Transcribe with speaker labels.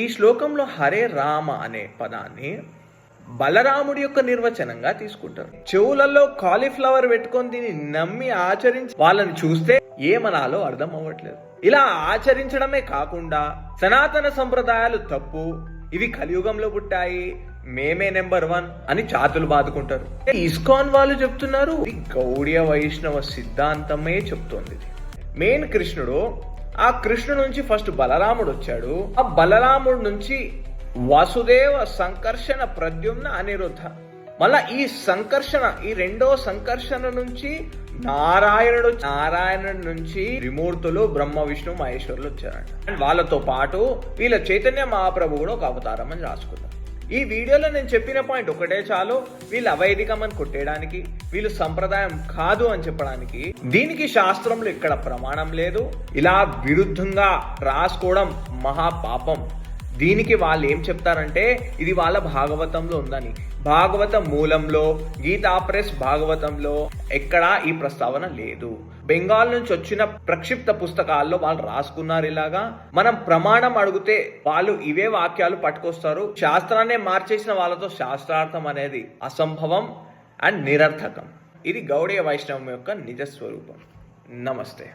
Speaker 1: ఈ శ్లోకంలో హరే రామ అనే పదాన్ని బలరాముడి యొక్క నిర్వచనంగా తీసుకుంటారు. చెవులలో కాలీఫ్లవర్ పెట్టుకొని దీన్ని నమ్మి ఆచరించి వాళ్ళని చూస్తే ఏమనాలో అర్థం అవ్వట్లేదు. ఇలా ఆచరించడమే కాకుండా సనాతన సంప్రదాయాలు తప్పు ఇవి కలియుగంలో పుట్టాయి మేమే నెంబర్ వన్ అని చాతులు బాదుకుంటారు. ఇస్కాన్ వాళ్ళు చెప్తున్నారు గౌడియ వైష్ణవ సిద్ధాంతమే చెప్తోంది. మెయిన్ కృష్ణుడు ఆ కృష్ణుడు నుంచి ఫస్ట్ బలరాముడు వచ్చాడు. ఆ బలరాముడు నుంచి వసుదేవ సంకర్షణ ప్రద్యుమ్న అనిరుద్ధ. మళ్ళా ఈ సంకర్షణ ఈ రెండో సంకర్షణ నుంచి నారాయణుడు నారాయణుడి నుంచి త్రిమూర్తులు బ్రహ్మ విష్ణు మహేశ్వరులు వచ్చారంట. వాళ్ళతో పాటు వీళ్ళ చైతన్య మహాప్రభు కూడా ఒక అవతారం అని రాసుకున్నారు. ఈ వీడియోలో నేను చెప్పిన పాయింట్ ఒకటే చాలు. వీళ్ళు అవైదికం అని కొట్టేయడానికి వీళ్ళు సంప్రదాయం కాదు అని చెప్పడానికి దీనికి శాస్త్రంలో ఇక్కడ ప్రమాణం లేదు. ఇలా విరుద్ధంగా రాసుకోవడం మహాపాపం. దీనికి వాళ్ళు ఏం చెప్తారంటే ఇది వాళ్ళ భాగవతంలో ఉందని. భాగవత మూలంలో గీతా ప్రెస్ భాగవతంలో ఎక్కడా ఈ ప్రస్తావన లేదు. బెంగాల్ నుంచి వచ్చిన ప్రక్షిప్త పుస్తకాల్లో వాళ్ళు రాసుకున్నారు ఇలాగా. మనం ప్రమాణం అడిగితే వాళ్ళు ఇవే వాక్యాలు పట్టుకొస్తారు. శాస్త్రాన్నే మార్చేసిన వాళ్ళతో శాస్త్రార్థం అనేది అసంభవం అండ్ నిరర్థకం. ఇది గౌడీయ వైష్ణవం యొక్క నిజ స్వరూపం నమస్తే.